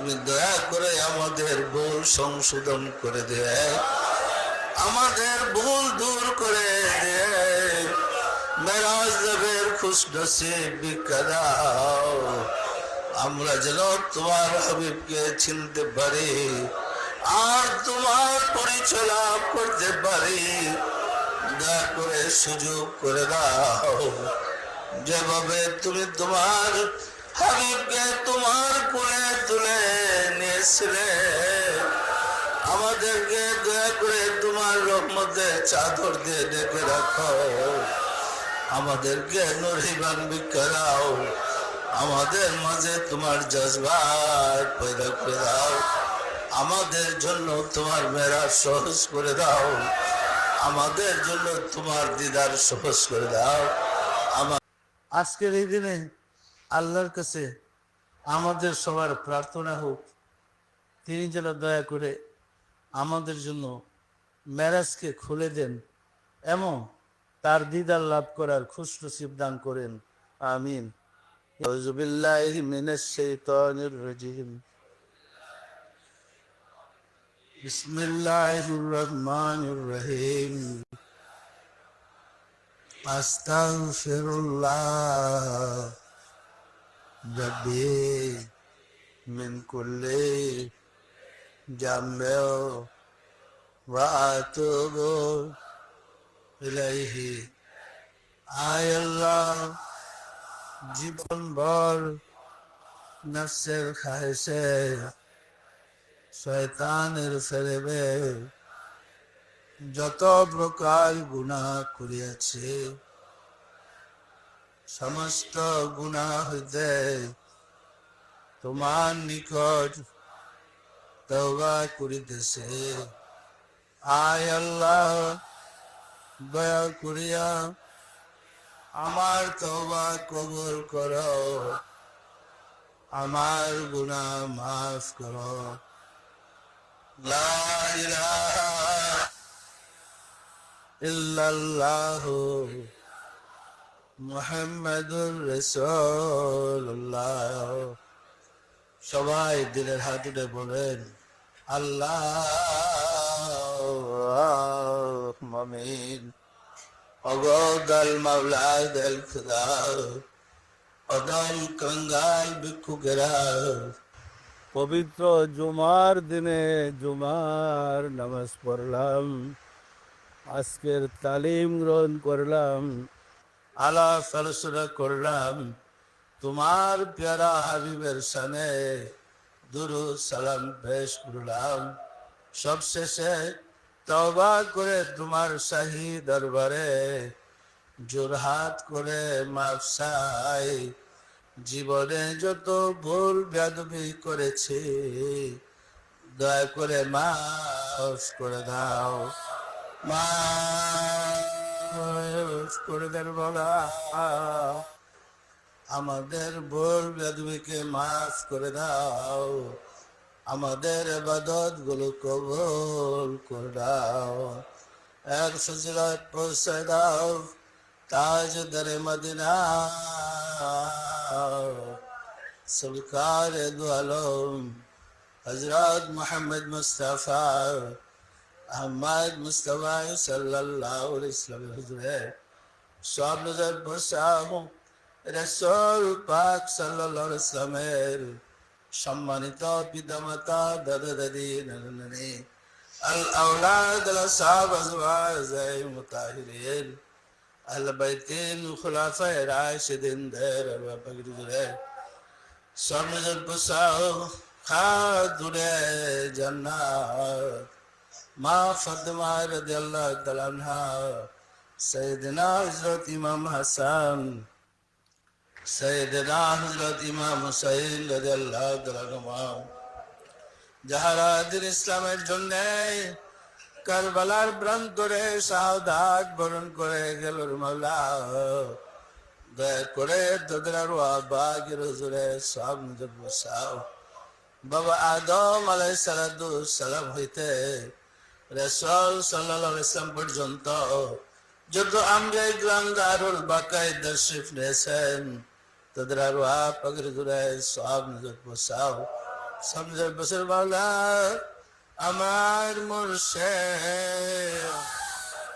তুমি দয়া করে আমাদের ভুল সংশোধন করে দে। আমাদের ভুল দূর করে দে। মেরাজ দেবের খুশ নসিব ভিক্ষা আমরা যেন তোমার হাবিবকে চিনতে পারি, আর তোমার পরিচয় লাভ করতে পারি। দয়া করে সুযোগ করে দাও। যেভাবে তুমি তোমার হাবিবকে তোমার কোলে তুলে নিয়েছিলে। আমাদেরকে দয়া করে তোমার রহমতের চাদর দিয়ে ডেকে রাখো। আমাদেরকে নরিবান ভিক্ষা আমাদের মাঝে তোমার জজবাত পয়দা করে দাও। আমাদের জন্য তোমার মেরা সহজ করে দাও। আমাদের জন্য তোমার দিদার সহজ করে দাও। আমার আজকের এই দিনে আল্লাহর কাছে আমাদের সবার প্রার্থনা হোক তিনি যেন দয়া করে আমাদের জন্য ম্যারাজকে খুলে দেন এবং তার দিদার লাভ করার খুশ নসিব দান করেন আমিন أعوذ بالله من الشيطان الرجيم بسم الله الرحمن الرحيم أستغفر الله ربي من كل جنب وأتوب إليه آي الله জীবন ভর নফসের খাইছে শয়তানের ফেরেবে যত প্রকার গুণা করিয়াছে সমস্ত গুণা হইতে তোমার নিকট তওবা করিতেছে। আয় আল্লাহ, দয়া করিয়া আমার তওবা কবুল করো। আমার গুনাহ মাফ কর। ইল্লাল্লাহ। মুহাম্মাদুর রাসূলুল্লাহ। সবাই দিলের হাত উঠে বলেন আল্লাহ আমিন। অগদল মাওলাদল খুদা। অদল কঙ্গাল ভিক্ষুকেরা পবিত্র জুমার দিনে জুমার নামাজ পড়লাম। আজকের তালিম গ্রহণ করলাম। আলাপ আলোচনা করলাম। তোমার প্যারা হাবিবের সানে দুরু সালাম পেশ করলাম। সবশেষে তবা করে তোমার শাহী দরবারে জোরহাত করে মাফসাই জীবনে যত ভুল বেদবি করেছি, দয়া করে মাফ করে দাও। মাফ করে দেন বলা, আমাদের ভুল বেদবিকে মাফ করে দাও, আমাদের এবাদতগুলো কবুল করে দাও। এক সজরাত পৌঁছে দাও তাজ দরে মদিনা। সরকার দু আলম হজরত মোহাম্মদ মুস্তফা আহমদ মুস্তফা আলাইহি ওয়াসাল্লাম হুজুরে সব নজর বসাও রসুল পাক সাল্লাল্লাহু আলাইহি ওয়াসাল্লামের সম্মানিত পিতামাতা দাদা দাদি নানি আল আওলাদ আল সাহাব আজওয়াজ মুতাহিরিন আল বাইতিন খুলাফায়ে রাশিদিন দের বাগরি জুরে সরমজন পুসাও খাদুরে জান্নাত মা ফাতেমা রাদিয়াল্লাহু তাআলা আনহা, সাইয়েদনা হযরত ইমাম হাসান সৈয়দনা হযরত ইমাম হুসাইন রাদিয়াল্লাহু তাআলা যাহারা দিন ইসলামের জন্য কারবালার প্রান্তরে শাহাদাত বরণ করে গেল মাওলা। দয়া করে তোদের আর বাগের হুজুরে নিজের বসাও। বাবা আদম আলাই সালাম হইতে রসল সাল্লাহ ইসলাম পর্যন্ত যত আমরা গ্রাম দারুল বাকায় দর্শিফ নিয়েছেন। তাদের আরও আপগের ঘুরে সব নজর বসাও সমঝের বসের বাউলা আমার মোর্শে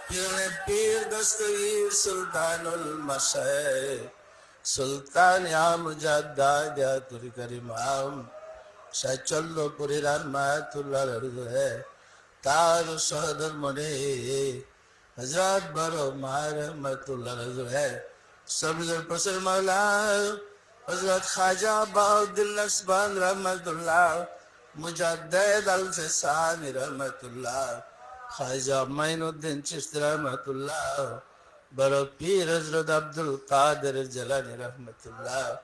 পীরনে পীর দস্তগীর সুলতানুল মাশায় সুলতান تار شہدر مرے حضرات بارو مار مرت اللہ رضو ہے سب سبزر پسر مولا حضرت خواجہ باؤد النفس بان رحمت اللہ مجدد الفسان رحمت اللہ خاجہ مین الدین چشت رحمت اللہ برو پیر حضرت عبدالقادر القادر رحمت اللہ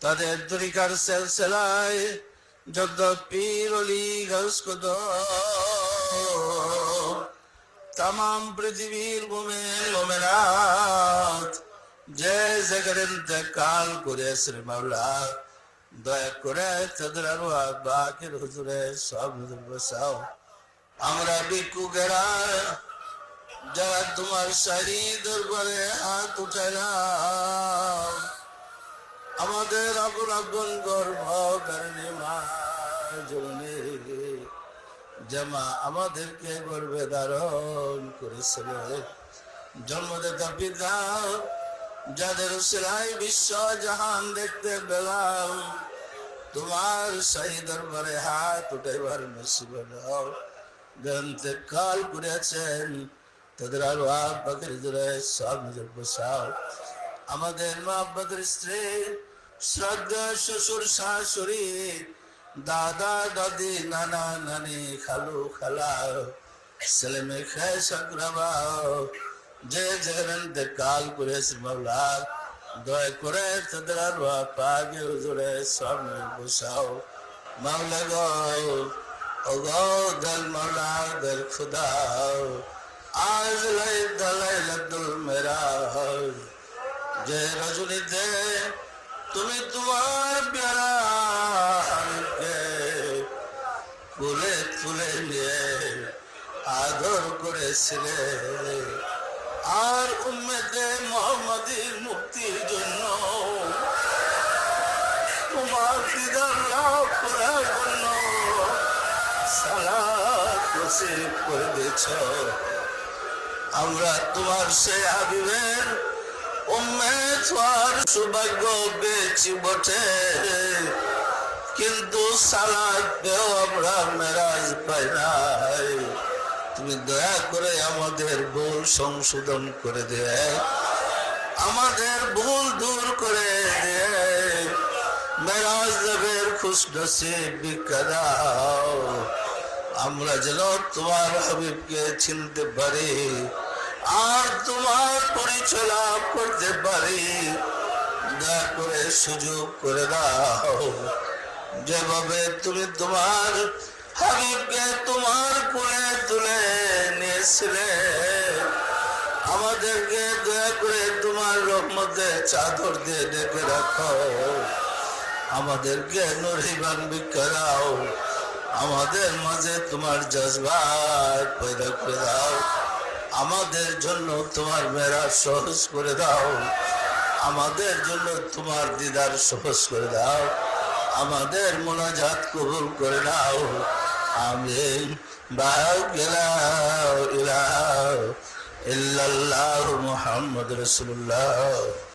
تدے طریقہ سلسلائے جب دو پیر علی گھس کو دو তাম পৃথিবীর মোমেন মোমেনাথ যে ইন্তেকাল করে শ্রী মাওলা, দয়া করে তাদের আরও বাকির হুজুরে সব হুজুর বসাও। আমরা ভিক্ষুকেরা যারা তোমার সারি দরবারে হাত উঠাইলাম আমাদের আপন আপন গর্ভ কারণে মা জামা আমাদেরকে গর্বে ধারণ করেছিল জন্মদাতা পিতা, যাদের সেলাই বিশ্ব জাহান দেখতে পেলাম। তোমার সেই দরবারে হাত উঠাইবার নসিব গ্রন্থে কাল করেছেন তাদের আরও আব্বাকের জোরে সব নিজের বসাও আমাদের মা আব্বাদের স্ত্রী, শ্রদ্ধা, শ্বশুর, শাশুড়ি, দাদা, দাদি, নানা, নানি, খালু, খালা। ছেলে মেয়ে খায় সাকরাবাও যে যেখানে কাল করেছে মাওলা দয়া করে তাদের আর পাগে হুজুরে সামনে বসাও মাওলা গো ও গো দল মাওলা দল খুদা আজ লাই দলাই লদ্দুল মেরা যে রজনীতে তুমি আদর করেছিলে আর উম্মেদে মোহাম্মদীর মুক্তির জন্য তোমার দিদার লাভ করার জন্য নসিব করে দিয়েছ। আমরা তোমার সে হাবিবের উম্মেদ হওয়ার সৌভাগ্য পেয়েছি বটে। কিন্তু সালাদ আমরা মেরাজ পাই নাই তুমি দয়া করে আমাদের ভুল সংশোধন করে দে। আমাদের ভুল দূর করে দে। মেরাজ দেবের খুশ নসিব ভিক্ষা দাও আমরা যেন তোমার হাবিবকে চিনতে পারি, আর তোমার পরিচয় লাভ করতে পারি। দয়া করে সুযোগ করে দাও। যেভাবে তুমি তোমার হাবিবকে তোমার কোলে তুলে নিয়েছিলে। আমাদেরকে দয়া করে তোমার রহমতে চাদর দিয়ে ডেকে রাখো। আমাদেরকে নরিবান দাও আমাদের মাঝে তোমার জজবাত পয়দা করে দাও। আমাদের জন্য তোমার মেরা সহজ করে দাও। আমাদের জন্য তোমার দিদার সহজ করে দাও। আমাদের মোনাজাত কবুল করে নাও। আমিন। বাগলা ইলা ইল্লাল্লাহু মুহাম্মাদুর রাসূলুল্লাহ।